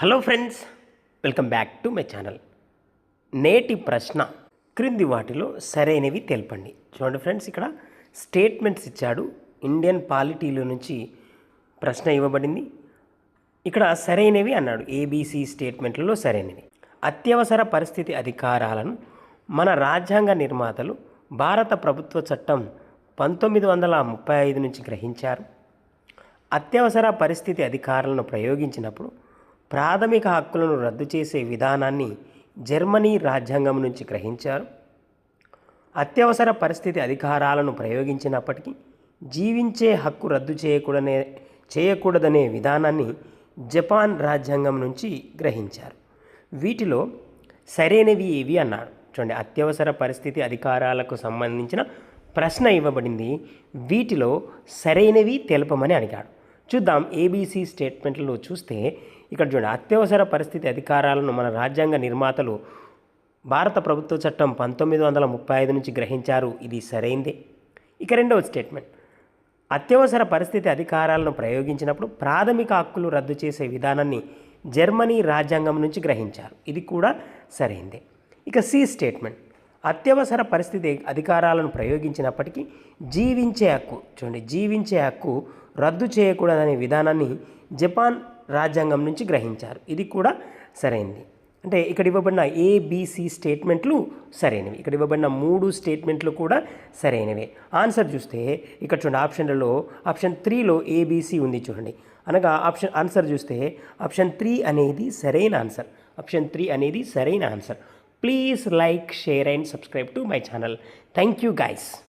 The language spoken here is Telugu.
Hello friends welcome back to my channel. నేటి ప్రశ్న క్రింది వాటిలో సరైనవి తెలపండి. చూడండి ఫ్రెండ్స్ ఇక్కడ స్టేట్మెంట్స్ ఇచ్చాడు. ఇండియన్ పాలిటీలో నుంచి ప్రశ్న ఇవ్వబడింది. ఇక్కడ సరైనవి అన్నాడు. ఏబీసీ స్టేట్మెంట్లలో సరైనవి. అత్యవసర పరిస్థితి అధికారాలను మన రాజ్యాంగ నిర్మాతలు భారత ప్రభుత్వ చట్టం పంతొమ్మిది వందల ముప్పై ఐదు నుంచి గ్రహించారు. అత్యవసర పరిస్థితి అధికారాలను ప్రయోగించినప్పుడు ప్రాథమిక హక్కులను రద్దు చేసే విధానాన్ని జర్మనీ రాజ్యాంగం నుంచి గ్రహించారు. అత్యవసర పరిస్థితి అధికారాలను ప్రయోగించినప్పటికీ జీవించే హక్కు రద్దు చేయకూడనే చేయకూడదనే విధానాన్ని జపాన్ రాజ్యాంగం నుంచి గ్రహించారు. వీటిలో సరైనవి ఏవి అన్నాడు. చూడండి అత్యవసర పరిస్థితి అధికారాలకు సంబంధించిన ప్రశ్న ఇవ్వబడింది. వీటిలో సరైనవి తెలపమని అడిగాడు. చూద్దాం ఏబీసీ స్టేట్మెంట్లో చూస్తే ఇక్కడ చూడండి అత్యవసర పరిస్థితి అధికారాలను మన రాజ్యాంగ నిర్మాతలు భారత ప్రభుత్వ చట్టం పంతొమ్మిది వందల ముప్పై ఐదు నుంచి గ్రహించారు. ఇది సరైందే. ఇక రెండవ స్టేట్మెంట్. అత్యవసర పరిస్థితి అధికారాలను ప్రయోగించినప్పుడు ప్రాథమిక హక్కులు రద్దు చేసే విధానాన్ని జర్మనీ రాజ్యాంగం నుంచి గ్రహించారు. ఇది కూడా సరైందే. ఇక సి స్టేట్మెంట్. అత్యవసర పరిస్థితి అధికారాలను ప్రయోగించినప్పటికీ జీవించే హక్కు చూడండి జీవించే హక్కు రద్దు చేయకూడదనే విధానాన్ని జపాన్ రాజ్యాంగం నుంచి గ్రహించారు. ఇది కూడా సరైంది అంటే ఇక్కడ ఇవ్వబడిన ఏబిసి స్టేట్మెంట్లు సరైనవి. ఇక్కడ ఇవ్వబడిన మూడు స్టేట్మెంట్లు కూడా సరైనవే. ఆన్సర్ చూస్తే ఇక్కడ చూడండి ఆప్షన్లలో ఆప్షన్ త్రీలో ఏబిసి ఉంది చూడండి. అనగా ఆప్షన్ ఆన్సర్ చూస్తే ఆప్షన్ త్రీ అనేది సరైన ఆన్సర్. ఆప్షన్ త్రీ అనేది సరైన answer. Please like share and subscribe to my channel. Thank you guys